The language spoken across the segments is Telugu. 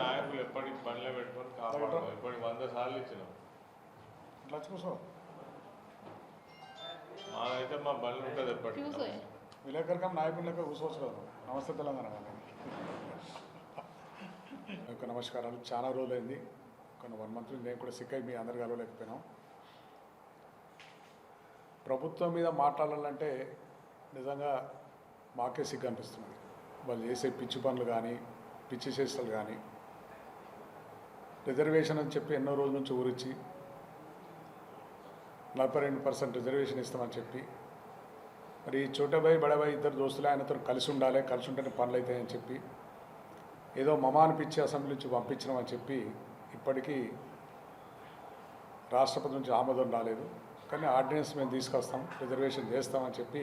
నాయకులు ఎప్పటికి బండ్లో పెట్టుకొని కాపాడతాం ఇప్పటికి వంద సార్లు ఇచ్చినాం. మాదైతే మా బండ్లు ఉంటుంది ఎప్పటికి. విలేకరికం నాయకుని లెక్క కూర్చోవచ్చు కదా. నమస్తే తెలంగాణ. యొక్క నమస్కారాలు. చాలా రోజులైంది. కొన్ని వన్ మంత్ నేను కూడా సిక్ అయి మీ అందరు కలవలేకపోయినాం. ప్రభుత్వం మీద మాట్లాడాలంటే నిజంగా మాకే సిగ్గు అనిపిస్తున్నది వాళ్ళు చేసే పిచ్చి పనులు కానీ పిచ్చి చేష్టలు కానీ రిజర్వేషన్ అని చెప్పి ఎన్నో రోజుల నుంచి ఊరించి నలభై రెండు పర్సెంట్ రిజర్వేషన్ ఇస్తామని చెప్పి. మరి చోటబాయి బడబాయి ఇద్దరు దోస్తులు ఆయనతో కలిసి ఉండాలి కలిసి ఉంటేనే పనులు అవుతాయని చెప్పి ఏదో మమ అనిపించి అసెంబ్లీ నుంచి పంపించినామని చెప్పి ఇప్పటికీ రాష్ట్రపతి నుంచి ఆమోదం రాలేదు. కానీ ఆర్డినెన్స్ మేము తీసుకొస్తాం రిజర్వేషన్ చేస్తామని చెప్పి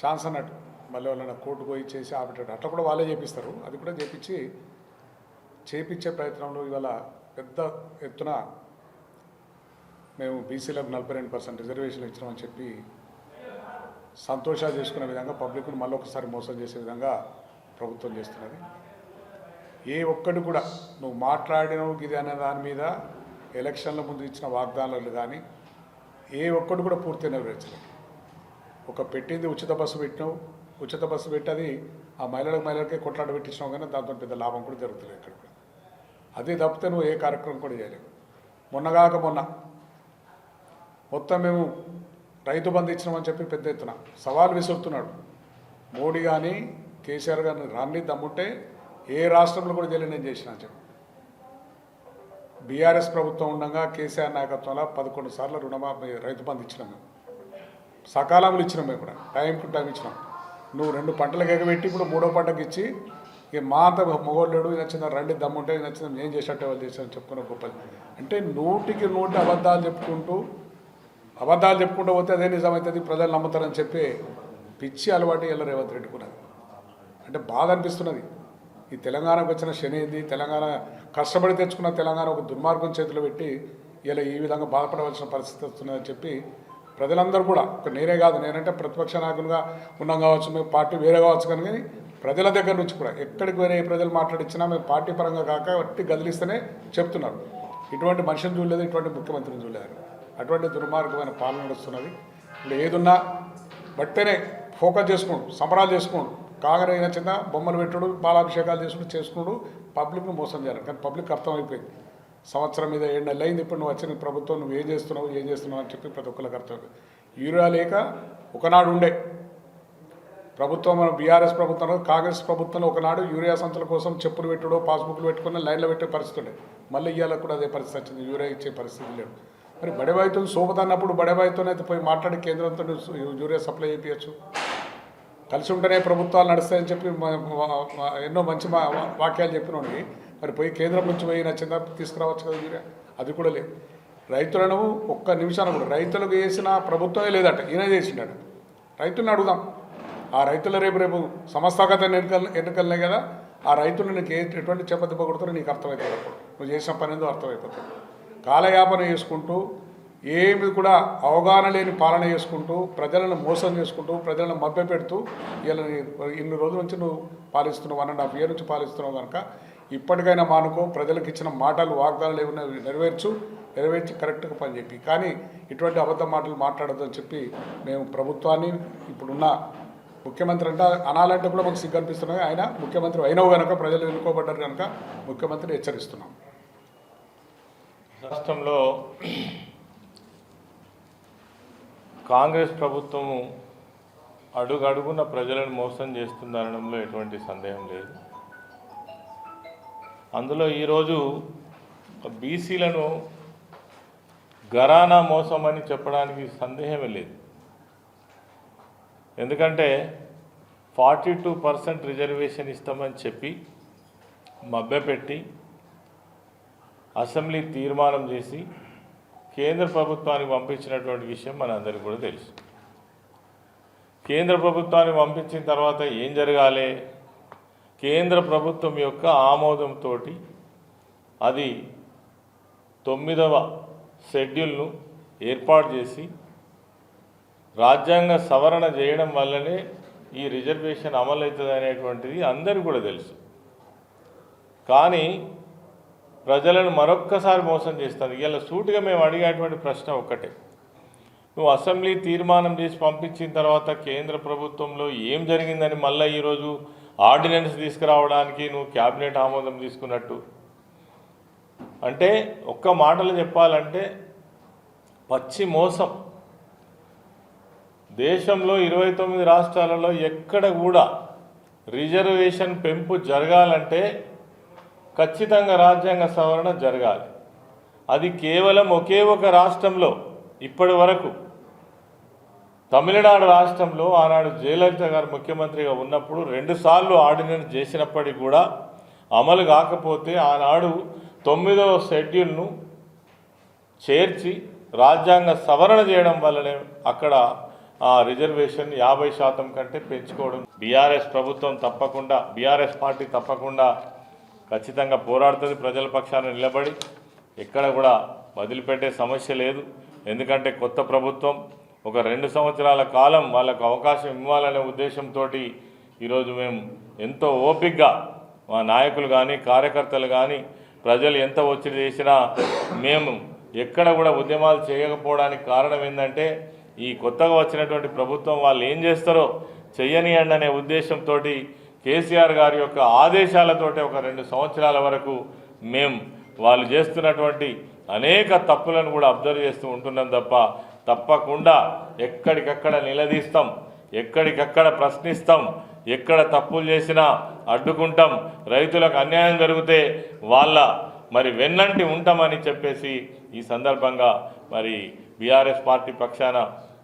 ఛాన్స్ అన్నట్టు మళ్ళీ వాళ్ళని కోర్టు పోయి చేసి ఆపేటట్టు. అట్లా కూడా వాళ్ళే చేపిస్తారు. అది కూడా చేపించి చేపించే ప్రయత్నంలో ఇవాళ పెద్ద ఎత్తున మేము బీసీలకు నలభై రెండు పర్సెంట్ రిజర్వేషన్ ఇచ్చినామని చెప్పి సంతోషాలు చేసుకునే విధంగా పబ్లిక్ను మళ్ళొకసారి మోసం చేసే విధంగా ప్రభుత్వం చేస్తున్నది. ఏ ఒక్కడు కూడా నువ్వు మాట్లాడినవు ఇది అనే దాని మీద ఎలక్షన్ల ముందు ఇచ్చిన వాగ్దానాలు కానీ ఏ ఒక్కడు కూడా పూర్తి నెరవేర్చలేదు. ఒక పెట్టింది ఉచిత బస్సు పెట్టినావు ఉచిత బస్సు పెట్టి అది ఆ మహిళలకు మహిళలకే కొట్లాట పెట్టించినావు కానీ దాంతో పెద్ద లాభం కూడా జరుగుతుంది ఇక్కడ కూడా అదే తప్పితే నువ్వు ఏ కార్యక్రమం కూడా చేయలేవు. మొన్నగాక మొన్న మొత్తం మేము రైతు బంధు ఇచ్చినామని చెప్పి పెద్ద ఎత్తున సవాల్ విసురుతున్నాడు. మోడీ కానీ కేసీఆర్ గారిని రాన్ని దమ్ముంటే ఏ రాష్ట్రంలో కూడా తెలియని నేను చేసిన చెప్పి. బీఆర్ఎస్ ప్రభుత్వం ఉండగా కేసీఆర్ నాయకత్వంలో పదకొండు సార్లు రుణమాఫీ రైతు బంధు ఇచ్చినాం మేము. సకాలంలో ఇచ్చినాం మేము కూడా. టైం టు టైం ఇచ్చినాం. నువ్వు రెండు పంటలకు ఎగబెట్టి ఇప్పుడు మూడో పంటకు ఇచ్చి ఇక మా అంత మొగోళ్ళేడు నచ్చిన రండి దమ్ముంటే నచ్చిన ఏం చేసినట్టే వాళ్ళు చేశాను చెప్పుకున్న గొప్పది అంటే నూటికి నూటి అబద్ధాలు చెప్పుకుంటూ అబద్ధాలు చెప్పుకుంటూ పోతే అదే నిజమవుతుంది ప్రజలు నమ్ముతారని చెప్పి పిచ్చి అలవాటు ఇలా రేవంత్ రెడ్డికున్నది అంటే బాధ అనిపిస్తున్నది. ఈ తెలంగాణకు వచ్చిన శని ఏంది తెలంగాణ కష్టపడి తెచ్చుకున్న తెలంగాణ ఒక దుర్మార్గం చేతిలో పెట్టి ఇలా ఈ విధంగా బాధపడవలసిన పరిస్థితి వస్తున్నదని చెప్పి ప్రజలందరూ కూడా ఒక నేనే కాదు నేనంటే ప్రతిపక్ష నాయకులుగా ఉన్నాం కావచ్చు మేము పార్టీ వేరే కావచ్చు కానీ కానీ ప్రజల దగ్గర నుంచి కూడా ఎక్కడికి వేరే ఏ ప్రజలు మాట్లాడించినా మేము పార్టీ పరంగా కాక వట్టి గదిలిస్తేనే చెప్తున్నారు. ఇటువంటి మనిషిని చూడలేదు ఇటువంటి ముఖ్యమంత్రిని చూడలేదు. అటువంటి దుర్మార్గమైన పాలన నడుస్తున్నది. ఇప్పుడు ఏదున్నా బట్టనే ఫోకస్ చేసుకోండు సంబరాలు చేసుకోండు. కాంగ్రెస్ అయిన చిన్న బొమ్మలు పెట్టుడు బాలాభిషేకాలు చేసుకుంటూ చేసుకున్నాడు పబ్లిక్ను మోసం చేయాలి. కానీ పబ్లిక్ అర్థమైపోయింది. సంవత్సరం మీద ఏడు నెలలు అయింది. ఇప్పుడు నువ్వు వచ్చిన ప్రభుత్వం నువ్వు ఏం చేస్తున్నావు ఏం చేస్తున్నావు అని చెప్పి ప్రతి ఒక్కరికి అర్థమైంది యూరియా లేక ఒకనాడు ఉండే. ప్రభుత్వం బీఆర్ఎస్ ప్రభుత్వంలో కాంగ్రెస్ ప్రభుత్వంలో ఒకనాడు యూరియా సంచుల కోసం చెప్పులు పెట్టుడో పాస్బుక్లు పెట్టుకుని లైన్లో పెట్టే పరిస్థితి ఉండే మళ్ళీ ఇవాళ కూడా అదే పరిస్థితి వచ్చింది. యూరియా ఇచ్చే పరిస్థితి లేదు. మరి బడేబాయితో శోభతన్నప్పుడు బడేబాయితోనైతే పోయి మాట్లాడి కేంద్రంతో యూరియా సప్లై చేయించు. కలిసి ఉంటేనే ప్రభుత్వాలు నడుస్తాయని చెప్పి ఎన్నో మంచి మా- వాక్యాలు చెప్పినోడికి మరి పోయి కేంద్రం నుంచి పోయి నచ్చిందా తీసుకురావచ్చు కదా యూరియా. అది కూడా లేదు. రైతులను ఒక్క నిమిషాన్ని కూడా రైతులకు చేసిన ప్రభుత్వమే లేదట ఈయన చేసిండట రైతులను అడుగుదాం. ఆ రైతుల రేపు రేపు సంస్థాగత ఎన్నికలు ఎన్నికలనే కదా ఆ రైతులు నీకు ఎటువంటి చెప్పదెబ్బ నీకు అర్థమవుతుంది అప్పుడు. నువ్వు చేసిన పని ఏందో అర్థమైపోతుంది. కాలయాపన చేసుకుంటూ ఏమి కూడా అవగాహన లేని పాలన చేసుకుంటూ ప్రజలను మోసం చేసుకుంటూ ప్రజలను మభ్యపెడుతూ ఇలా ఇన్ని రోజుల నుంచి నువ్వు పాలిస్తున్నావు వన్ అండ్ హాఫ్ ఇయర్ నుంచి పాలిస్తున్నావు కనుక ఇప్పటికైనా మానుకో ప్రజలకు ఇచ్చిన మాటలు వాగ్దానాలు ఏమైనా నెరవేర్చు నెరవేర్చి కరెక్ట్గా పనిచేపి కానీ ఇటువంటి అబద్ధ మాటలు మాట్లాడద్దని చెప్పి మేము ప్రభుత్వాన్ని ఇప్పుడున్న ముఖ్యమంత్రి అంటే అనాలంటే కూడా మాకు సిగ్గు అనిపిస్తున్నాయి ఆయన ముఖ్యమంత్రి అయినవు కనుక ప్రజలు ఎన్నుకోబడ్డారు కనుక ముఖ్యమంత్రి హెచ్చరిస్తున్నాం. రాష్ట్రంలో కాంగ్రెస్ ప్రభుత్వము అడుగడుగున ప్రజలను మోసం చేస్తుందనడంలో ఎటువంటి సందేహం లేదు. అందులో ఈరోజు బీసీలను గరానా మోసం అని చెప్పడానికి సందేహమే లేదు. ఎందుకంటే ఫార్టీ టూ పర్సెంట్ రిజర్వేషన్ ఇస్తామని చెప్పి మభ్యపెట్టి అసెంబ్లీ తీర్మానం చేసి కేంద్ర ప్రభుత్వానికి పంపించినటువంటి విషయం మనందరికీ కూడా తెలుసు. కేంద్ర ప్రభుత్వానికి పంపించిన తర్వాత ఏం జరగాలి? కేంద్ర ప్రభుత్వం యొక్క ఆమోదంతో అది తొమ్మిదవ షెడ్యూల్ను ఏర్పాటు చేసి రాజ్యాంగ సవరణ చేయడం వల్లనే ఈ రిజర్వేషన్ అమలవుతుంది అనేటువంటిది అందరికీ కూడా తెలుసు. కానీ ప్రజలను మరొక్కసారి మోసం చేస్తుంది. ఇలా సూటుగా మేము అడిగేటువంటి ప్రశ్న ఒక్కటే. నువ్వు అసెంబ్లీ తీర్మానం చేసి పంపించిన తర్వాత కేంద్ర ప్రభుత్వంలో ఏం జరిగిందని మళ్ళీ ఈరోజు ఆర్డినెన్స్ తీసుకురావడానికి నువ్వు క్యాబినెట్ ఆమోదం తీసుకున్నట్టు? అంటే ఒక్క మాటలు చెప్పాలంటే పచ్చి మోసం. దేశంలో ఇరవై తొమ్మిది రాష్ట్రాలలో ఎక్కడ కూడా రిజర్వేషన్ పెంపు జరగాలంటే ఖచ్చితంగా రాజ్యాంగ సవరణ జరగాలి. అది కేవలం ఒకే ఒక రాష్ట్రంలో ఇప్పటి వరకు తమిళనాడు రాష్ట్రంలో ఆనాడు జయలలిత గారు ముఖ్యమంత్రిగా ఉన్నప్పుడు రెండుసార్లు ఆర్డినెన్స్ చేసినప్పటికీ కూడా అమలు కాకపోతే ఆనాడు తొమ్మిదవ షెడ్యూల్ను చేర్చి రాజ్యాంగ సవరణ చేయడం వల్లనే అక్కడ ఆ రిజర్వేషన్ యాభై శాతం కంటే పెంచుకోవడం. బీఆర్ఎస్ ప్రభుత్వం తప్పకుండా బీఆర్ఎస్ పార్టీ తప్పకుండా ఖచ్చితంగా పోరాడుతుంది ప్రజల పక్షాన నిలబడి. ఎక్కడ కూడా వదిలిపెట్టే సమస్య లేదు. ఎందుకంటే కొత్త ప్రభుత్వం ఒక రెండు సంవత్సరాల కాలం వాళ్ళకు అవకాశం ఇవ్వాలనే ఉద్దేశంతో ఈరోజు మేము ఎంతో ఓపిక్గా మా నాయకులు కానీ కార్యకర్తలు కానీ ప్రజలు ఎంత ఒత్తిడి చేసినా మేము ఎక్కడ కూడా ఉద్యమాలు చేయకపోవడానికి కారణం ఏంటంటే ఈ కొత్తగా వచ్చినటువంటి ప్రభుత్వం వాళ్ళు ఏం చేస్తారో చెయ్యనియండి అనే ఉద్దేశంతో కేసీఆర్ గారి యొక్క ఆదేశాలతోటి ఒక రెండు సంవత్సరాల వరకు మేము వాళ్ళు చేస్తున్నటువంటి అనేక తప్పులను కూడా అబ్జర్వ్ చేస్తూ ఉంటున్నాం తప్ప తప్పకుండా ఎక్కడికక్కడ నిలదీస్తాం ఎక్కడికక్కడ ప్రశ్నిస్తాం ఎక్కడ తప్పులు చేసినా అడ్డుకుంటాం రైతులకు అన్యాయం జరిగితే వాళ్ళ మరి వెన్నంటి ఉంటామని చెప్పేసి ఈ సందర్భంగా మరి బీఆర్ఎస్ పార్టీ పక్షాన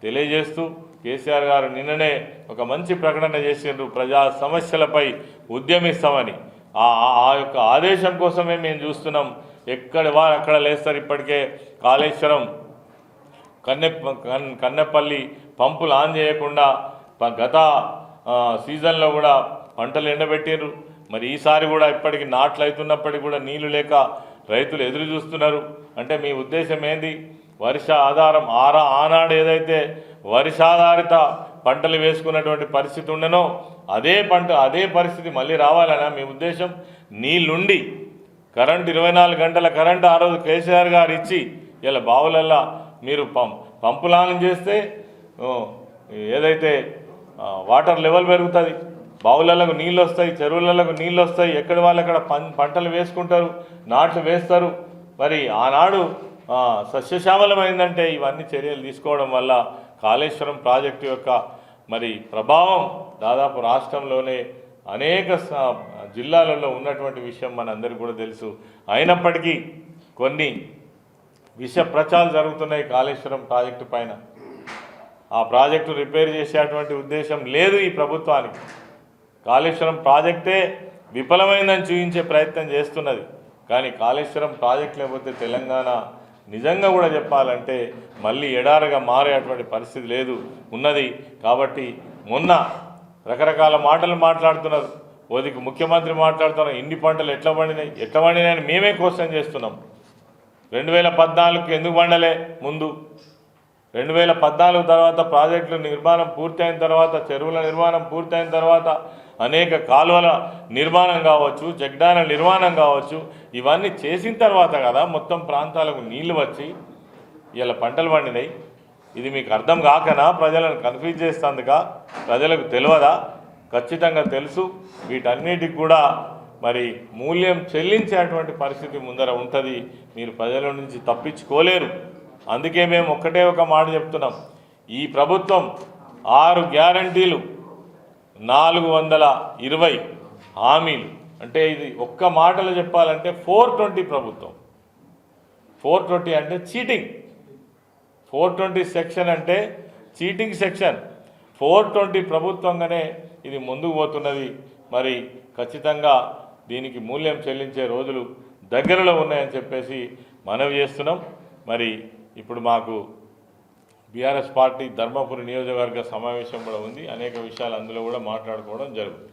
తెలియజేస్తూ కేసీఆర్ గారు నిన్ననే ఒక మంచి ప్రకటన చేసిండ్రు. ప్రజా సమస్యలపై ఉద్యమిస్తామని. ఆ ఆ- యొక్క ఆదేశం కోసమే మేము చూస్తున్నాం. ఎక్కడ వారు అక్కడ లేస్తారు ఇప్పటికే కాళేశ్వరం. కన్నె కన్- కన్నెపల్లి పంపులు ఆన్ చేయకుండా గత సీజన్లో కూడా పంటలు ఎండబెట్టారు మరి ఈసారి కూడా ఇప్పటికి నాట్లు అవుతున్నప్పటికీ కూడా నీళ్ళు లేక రైతులు ఎదురు చూస్తున్నారు. అంటే మీ ఉద్దేశం ఏంది? వర్ష ఆధారం ఆరా ఆనాడు ఏదైతే వర్షాధారిత పంటలు వేసుకున్నటువంటి పరిస్థితి ఉండనో అదే పంట అదే పరిస్థితి మళ్ళీ రావాలనా మీ ఉద్దేశం నీళ్ళుండి కరెంట్ ఇరవై నాలుగు గంటల కరెంట్ ఆ రోజు కేసీఆర్ గారు ఇచ్చి ఇలా బావులల్లా మీరు పం పంపులానం చేస్తే ఏదైతే వాటర్ లెవెల్ పెరుగుతుంది బావులకు నీళ్ళు వస్తాయి చెరువులకు నీళ్ళు వస్తాయి ఎక్కడి వాళ్ళు అక్కడ పం పంటలు వేసుకుంటారు నాట్లు వేస్తారు. మరి ఆనాడు సస్యశ్యామలమైందంటే ఇవన్నీ చర్యలు తీసుకోవడం వల్ల కాళేశ్వరం ప్రాజెక్టు యొక్క మరి ప్రభావం దాదాపు రాష్ట్రంలోనే అనేక జిల్లాలలో ఉన్నటువంటి విషయం మనందరికీ కూడా తెలుసు. అయినప్పటికీ కొన్ని విష ప్రచారాలు జరుగుతున్నాయి కాళేశ్వరం ప్రాజెక్టు పైన. ఆ ప్రాజెక్టు రిపేర్ చేసేటువంటి ఉద్దేశం లేదు ఈ ప్రభుత్వానికి. కాళేశ్వరం ప్రాజెక్టే విఫలమైందని చూపించే ప్రయత్నం చేస్తున్నది. కానీ కాళేశ్వరం ప్రాజెక్ట్ లేకపోతే తెలంగాణ నిజంగా కూడా చెప్పాలంటే మళ్ళీ ఎడారగా మారేటువంటి పరిస్థితి లేదు ఉన్నది. కాబట్టి మొన్న రకరకాల మాటలు మాట్లాడుతున్నారు. ఓదికి ముఖ్యమంత్రి మాట్లాడుతున్నారు. ఇన్ని పంటలు ఎట్లా పండినాయి? ఎట్లా పండినాయని మేమే క్వశ్చన్ చేస్తున్నాం. రెండు వేల పద్నాలుగుకి ఎందుకు పండలే ముందు? రెండు వేల పద్నాలుగు తర్వాత ప్రాజెక్టుల నిర్మాణం పూర్తయిన తర్వాత చెరువుల నిర్మాణం పూర్తయిన తర్వాత అనేక కాలువల నిర్మాణం కావచ్చు జగ్డాల నిర్మాణం కావచ్చు ఇవన్నీ చేసిన తర్వాత కదా మొత్తం ప్రాంతాలకు నీళ్ళు వచ్చి ఇలా పంటలు పండినాయి. ఇది మీకు అర్థం కాకనా? ప్రజలను కన్ఫ్యూజ్ చేస్తుందిగా ప్రజలకు తెలియదా? ఖచ్చితంగా తెలుసు. వీటన్నిటికి కూడా మరి మూల్యం చెల్లించేటువంటి పరిస్థితి ముందర ఉంటుంది. మీరు ప్రజల నుంచి తప్పించుకోలేరు. అందుకే మేము ఒక్కటే ఒక మాట చెప్తున్నాం. ఈ ప్రభుత్వం ఆరు గ్యారంటీలు నాలుగు వందల ఇరవై హామీలు. అంటే ఇది ఒక్క మాటలో చెప్పాలంటే ఫోర్ ట్వంటీ ప్రభుత్వం. ఫోర్ ట్వంటీ అంటే చీటింగ్. ఫోర్ ట్వంటీ సెక్షన్ అంటే చీటింగ్ సెక్షన్. ఫోర్ ట్వంటీ ప్రభుత్వంగానే ఇది ముందుకు పోతున్నది. మరి ఖచ్చితంగా దీనికి మూల్యం చెల్లించే రోజులు దగ్గరలో ఉన్నాయని చెప్పేసి మనవి చేస్తున్నాం. మరి ఇప్పుడు మాకు బీఆర్ఎస్ పార్టీ ధర్మపురి నియోజకవర్గ సమావేశం కూడా ఉంది. అనేక విషయాలు అందులో కూడా మాట్లాడుకోవడం జరుగుతుంది.